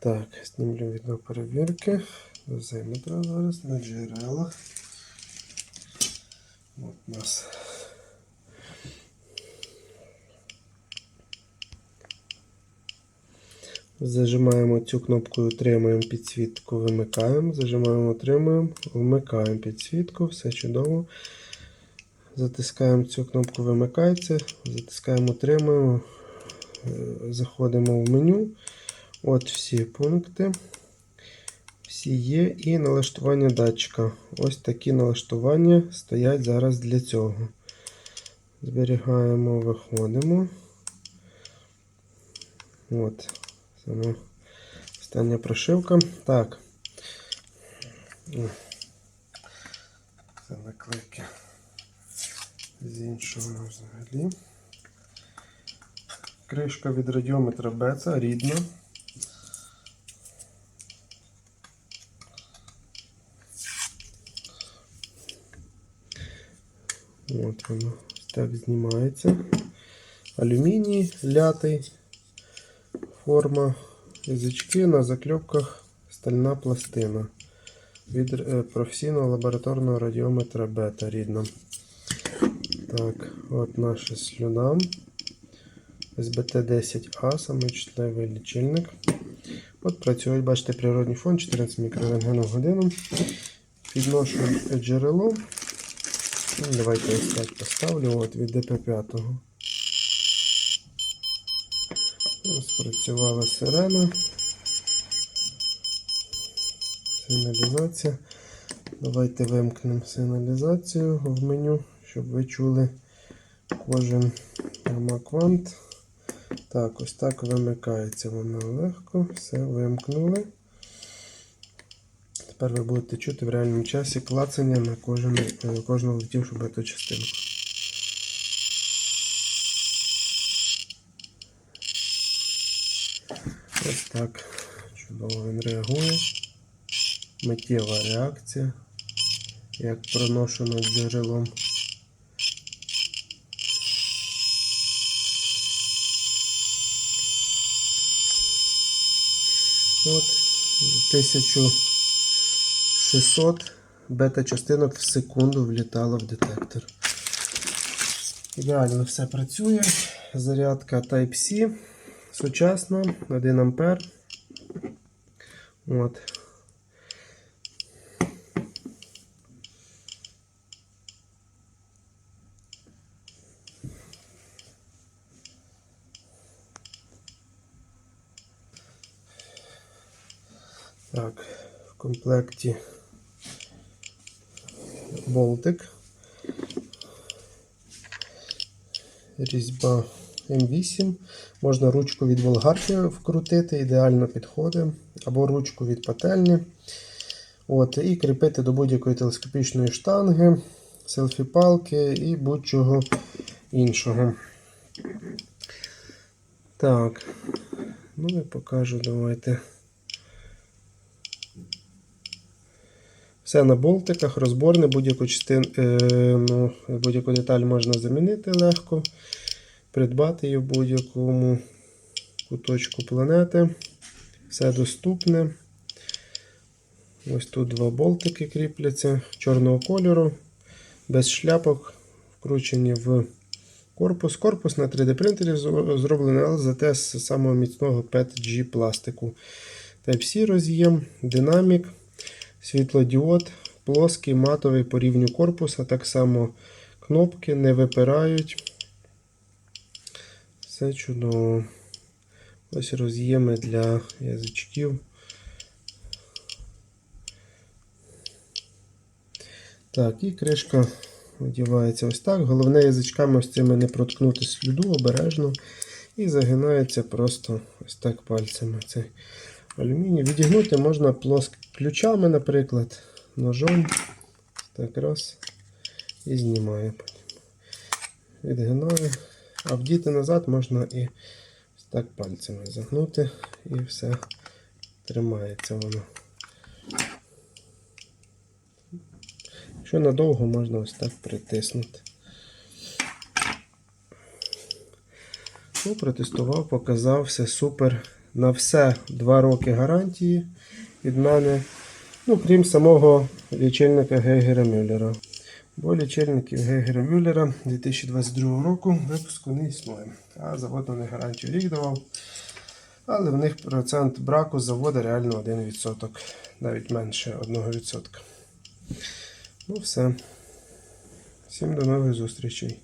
Так, знімлю відео перевірки. Дозиметра зараз на джерелах. От у нас. Зажимаємо цю кнопку, утримуємо підсвітку, вимикаємо, зажимаємо, утримуємо, вмикаємо підсвітку, все чудово. Затискаємо цю кнопку, вимикається, затискаємо, утримуємо, е, заходимо в меню. От всі пункти. Всі є. І налаштування датчика. Ось такі налаштування стоять зараз для цього. Зберігаємо, виходимо. От. Саме остання прошивка. Так. Це наклейки з іншого взагалі. Кришка від радіометра Беца рідна. От воно так знімається. Алюміній лятий, форма, язички на закльопках стальна пластина від е, професійного лабораторного радіометра бета рідна. Так, от наша слюна. СБТ-10А, самий чутливий лічильник. От працює, бачите, природний фон 14 мікрорентген годину. Підношу джерело. Давайте ось так поставлю от від ДП5. Спрацювала сирена. Сигналізація. Давайте вимкнемо сигналізацію в меню, щоб ви чули кожен квант. Так, ось так вимикається вона легко. Все, вимкнули. Тепер ви будете чути в реальному часі клацання на кожен, е, кожну влетівшу бету частинку. Ось так. Чудово він реагує. Миттєва реакція, як проношу над джерелом. От 1600 бета-частинок в секунду влітало в детектор. Ідеально все працює. Зарядка Type-C сучасна, 1 ампер. От. Так, в комплекті болтик. Різьба М8. Можна ручку від болгарки вкрутити, ідеально підходить. Або ручку від пательні. От, І кріпити до будь-якої телескопічної штанги, селфі-палки і будь-чого іншого. Так, ну і покажу, давайте. Все на болтиках, розборне, будь-яку е, ну, будь-яку деталь можна замінити легко, придбати її в будь-якому куточку планети. Все доступне. Ось тут два болтики кріпляться чорного кольору, без шляпок, вкручені в корпус. Корпус на 3D принтері зроблений, але зате з самого міцного PETG пластику. Type-C роз'єм, динамік світлодіод, плоский матовий по рівню корпуса, так само кнопки не випирають. Все чудово. Ось роз'єми для язичків. Так, і кришка одівається ось так. Головне язичками ось цими не проткнути сліду обережно. І загинається просто ось так пальцями. Цей алюміній. Відігнути можна плоск ключами, наприклад, ножом. Так раз. І знімаю. Відгинаю. А вдіти назад можна і так пальцями загнути і все тримається воно. Якщо надовго можна ось так притиснути. Ну, протестував, показав, все супер. На все 2 роки гарантії від мене. Ну, крім самого лічильника Гейгера Мюллера. Бо лічильників Гейгера Мюллера 2022 року випуску не існує. А завод на них гарантію рік давав. Але в них процент браку заводу реально 1%, навіть менше 1%. Ну все. Всім до нових зустрічей.